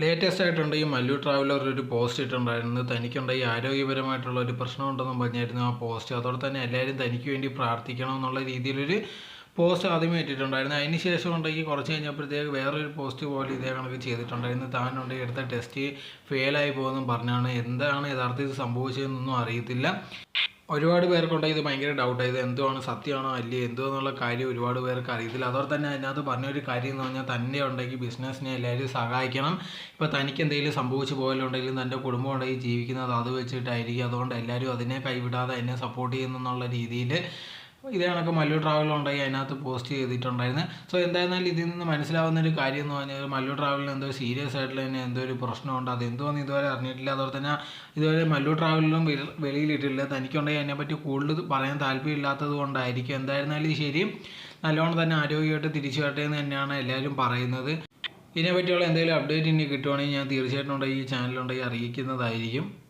Latest ആയിട്ടുണ്ട് ഈ Mallu traveller ഒരു പോസ്റ്റ് ഇട്ടുണ്ടായിരുന്നു തനിക്കുണ്ട് ഈ ആരോഗ്യപരമായിട്ടുള്ള ഒരു പ്രശ്നമുണ്ടെന്നും പറഞ്ഞായിരുന്നു ആ പോസ്റ്റ് അതോടെ തന്നെ എല്ലാവരും തനിക്ക് വേണ്ടി പ്രാർത്ഥിക്കണം എന്നുള്ള രീതിയിലൊരു പോസ്റ്റ് ആദ്യമേ ഇട്ടിട്ടുണ്ടായിരുന്നു. അതിന് ശേഷം ഉണ്ടെങ്കിൽ കുറച്ച് കഴിഞ്ഞപ്പോഴത്തേക്ക് വേറൊരു പോസ്റ്റ് പോലെ ഇതേ കണക്ക് ചെയ്തിട്ടുണ്ടായിരുന്നു. താനുണ്ടെങ്കിൽ എടുത്ത ടെസ്റ്റ് ഫെയിലായി പോകുമെന്നും പറഞ്ഞാണ്. എന്താണ് യഥാർത്ഥത്തിൽ സംഭവിച്ചതെന്നൊന്നും അറിയത്തില്ല. ഒരുപാട് പേർക്കുണ്ട് ഇത് ഭയങ്കര ഡൗട്ടായി ഇത് എന്തുവാണ് സത്യമാണോ അല്ലേ എന്തോ എന്നുള്ള കാര്യം ഒരുപാട് പേർക്ക് അറിയത്തില്ല. അതോടെ തന്നെ അതിനകത്ത് പറഞ്ഞൊരു കാര്യം എന്ന് പറഞ്ഞാൽ തന്നെ ഉണ്ടെങ്കിൽ ബിസിനസ്സിനെ എല്ലാവരും സഹായിക്കണം. ഇപ്പോൾ തനിക്ക് എന്തെങ്കിലും സംഭവിച്ചു പോയാലുണ്ടെങ്കിലും തന്റെ കുടുംബം ഉണ്ടെങ്കിൽ ജീവിക്കുന്നത് അത് വെച്ചിട്ടായിരിക്കും. അതുകൊണ്ട് എല്ലാവരും അതിനെ കൈവിടാതെ എന്നെ സപ്പോർട്ട് ചെയ്യുന്നു എന്നുള്ള രീതിയിൽ ഇതേ കണക്ക് മല്ലു ട്രാവൽ ഉണ്ടായി അതിനകത്ത് പോസ്റ്റ് ചെയ്തിട്ടുണ്ടായിരുന്നു. സോ എന്തായിരുന്നാലും ഇതിൽ നിന്ന് മനസ്സിലാവുന്ന ഒരു കാര്യം എന്ന് പറഞ്ഞാൽ മല്ലു ട്രാവലിന് എന്തോ സീരിയസ് ആയിട്ടുള്ള തന്നെ എന്തോ ഒരു പ്രശ്നമുണ്ട്. അത് എന്തോന്ന് ഇതുവരെ അറിഞ്ഞിട്ടില്ല. അതുപോലെ തന്നെ ഇതുവരെ മല്ലു ട്രാവലിലും വെളി- വെളിയിലിട്ടില്ല തനിക്കുണ്ടെങ്കിൽ അതിനെപ്പറ്റി കൂടുതൽ പറയാൻ താല്പര്യമില്ലാത്തത് കൊണ്ടായിരിക്കും. എന്തായിരുന്നാലും ശരി നല്ലോണം തന്നെ ആരോഗ്യമായിട്ട് തിരിച്ചു വരട്ടെ എന്ന് തന്നെയാണ് എല്ലാവരും പറയുന്നത്. ഇതിനെപ്പറ്റിയുള്ള എന്തെങ്കിലും അപ്ഡേറ്റ് ഇനി കിട്ടുവാണെങ്കിൽ ഞാൻ തീർച്ചയായിട്ടും ഉണ്ടെങ്കിൽ ഈ ചാനലുണ്ടെങ്കിൽ അറിയിക്കുന്നതായിരിക്കും.